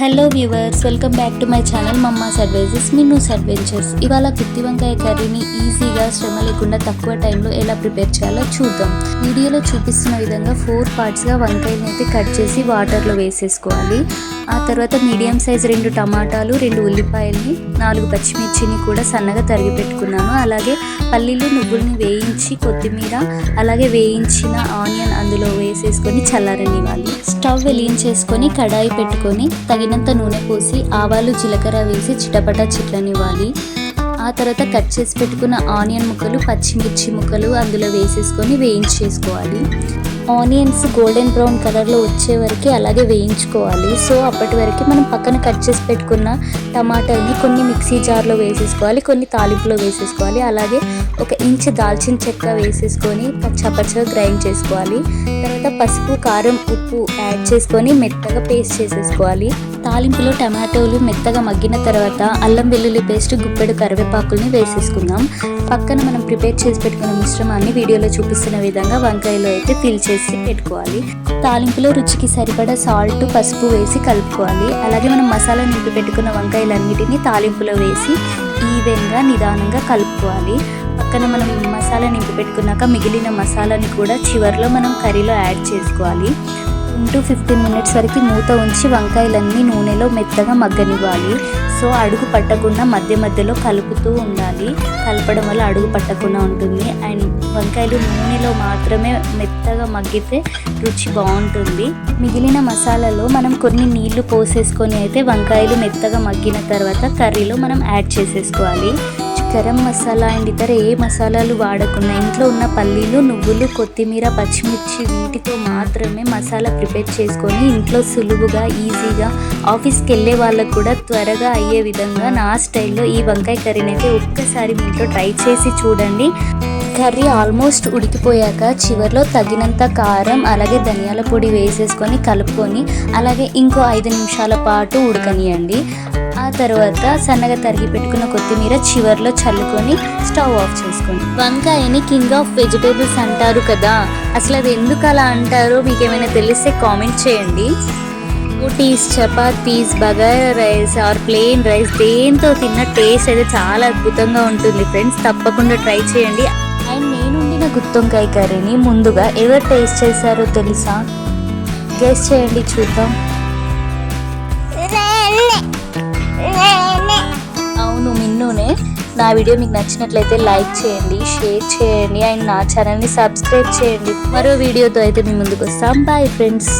Hello viewers welcome back to my channel mamma's advices Minnu's adventures. ఇవాళ గుత్తి వంకాయ కర్రీని ఈజీగా శ్రమ లేకుండా తక్కువ టైంలో ఎలా ప్రిపేర్ చేయాలో చూద్దాం. వీడియోలో చూపిస్తున్న విధంగా ఫోర్ పార్ట్స్గా వంకాయని అయితే కట్ చేసి వాటర్లో వేసేసుకోవాలి. ఆ తర్వాత మీడియం సైజ్ రెండు టమాటాలు రెండు ఉల్లిపాయల్ని నాలుగు పచ్చిమిర్చిని కూడా సన్నగా తరిగి పెట్టుకున్నాను. అలాగే పల్లీలు నువ్వుల్ని వేయించి కొత్తిమీర అలాగే వేయించిన ఆనియన్ అందులో వేసేసుకొని చల్లారనివ్వాలి. స్టవ్ వెలిగించేసుకొని కడాయి పెట్టుకొని తగిన తగినంత నూనె పోసి ఆవాలు జీలకర్ర వేసి చిటపట చిట్లనివ్వాలి. ఆ తర్వాత కట్ చేసి పెట్టుకున్న ఆనియన్ ముక్కలు పచ్చిమిర్చి ముక్కలు అందులో వేసేసుకొని వేయించేసుకోవాలి. ఆనియన్స్ గోల్డెన్ బ్రౌన్ కలర్లో వచ్చే వరకు అలాగే వేయించుకోవాలి. సో అప్పటి వరకు మనం పక్కన కట్ చేసి పెట్టుకున్న టమాటాని కొన్ని మిక్సీ జార్లో వేసేసుకోవాలి కొన్ని తాలింపులో వేసేసుకోవాలి. అలాగే ఒక ఇంచ్ దాల్చిన చెక్క వేసేసుకొని పచ్చపచ్చగా గ్రైండ్ చేసుకోవాలి. తర్వాత పసుపు కారం ఉప్పు యాడ్ చేసుకొని మెత్తగా పేస్ట్ చేసేసుకోవాలి. తాలింపులో టమాటోలు మెత్తగా మగ్గిన తర్వాత అల్లం వెల్లుల్లి పేస్ట్ గుప్పెడు కరివేపాకుల్ని వేసేసుకుందాం. పక్కన మనం ప్రిపేర్ చేసి పెట్టుకున్న మిశ్రమాన్ని వీడియోలో చూపిస్తున్న విధంగా వంకాయలో అయితే ఫిల్ చేసి పెట్టుకోవాలి. తాలింపులో రుచికి సరిపడా సాల్ట్ పసుపు వేసి కలుపుకోవాలి. అలాగే మనం మసాలా నింపి పెట్టుకున్న వంకాయలన్నిటిని తాలింపులో వేసి ఈవెన్గా నిదానంగా కలుపుకోవాలి. పక్కన మనం మసాలా నింపి పెట్టుకున్నాక మిగిలిన మసాలాని కూడా చివరిలో మనం కర్రీలో యాడ్ చేసుకోవాలి. టెన్ టు ఫిఫ్టీన్ మినిట్స్ వరకు మూత ఉంచి వంకాయలన్నీ నూనెలో మెత్తగా మగ్గనివ్వాలి. సో అడుగు పట్టకుండా మధ్య మధ్యలో కలుపుతూ ఉండాలి. కలపడం వల్ల అడుగు పట్టకుండా ఉంటుంది. అండ్ వంకాయలు నూనెలో మాత్రమే మెత్తగా మగ్గితే రుచి బాగుంటుంది. మిగిలిన మసాలాలో మనం కొన్ని నీళ్ళు పోసేసుకొని అయితే వంకాయలు మెత్తగా మగ్గిన తర్వాత కర్రీలో మనం యాడ్ చేసేసుకోవాలి. గరం మసాలా అండ్. ఇతర ఏ మసాలాలు వాడకుండా ఇంట్లో ఉన్న పల్లీలు నువ్వులు కొత్తిమీర పచ్చిమిర్చి వీటితో మాత్రమే మసాలా ప్రిపేర్ చేసుకొని ఇంట్లో సులువుగా ఈజీగా ఆఫీస్కి వెళ్ళే వాళ్ళకు కూడా త్వరగా అయ్యే విధంగా నా స్టైల్లో ఈ వంకాయ కర్రీని అయితే ఒక్కసారి మీ ఇంట్లో ట్రై చేసి చూడండి. కర్రీ ఆల్మోస్ట్ ఉడికిపోయాక చివరిలో తగినంత కారం అలాగే ధనియాల పొడి వేసేసుకొని కలుపుకొని అలాగే ఇంకో ఐదు నిమిషాల పాటు ఉడకనియండి. తర్వాత సన్నగా తరిగి పెట్టుకున్న కొత్తిమీర చివర్లో చల్లుకొని స్టవ్ ఆఫ్ చేసుకోండి. వంకాయని కింగ్ ఆఫ్ వెజిటేబుల్స్ అంటారు కదా అసలు అది ఎందుకు అలా అంటారో మీకు ఏమైనా తెలిస్తే కామెంట్ చేయండి. Rotis chapatis bagara rice or plain rice దేంతో తిన్న టేస్ట్ అయితే చాలా అద్భుతంగా ఉంటుంది ఫ్రెండ్స్. తప్పకుండా ట్రై చేయండి. అండ్ నేను వండిన గుత్తొంకాయ కర్రీని ముందుగా ఎవరు టేస్ట్ చేశారో తెలుసా? గెస్ట్ చేయండి చూద్దాం. అవును మిన్నునే. నా వీడియో మీకు నచ్చినట్లయితే లైక్ చేయండి షేర్ చేయండి అండ్ నా ఛానల్ని సబ్స్క్రైబ్ చేయండి. మరో వీడియోతో అయితే మీ ముందుకు వస్తాం. Bye friends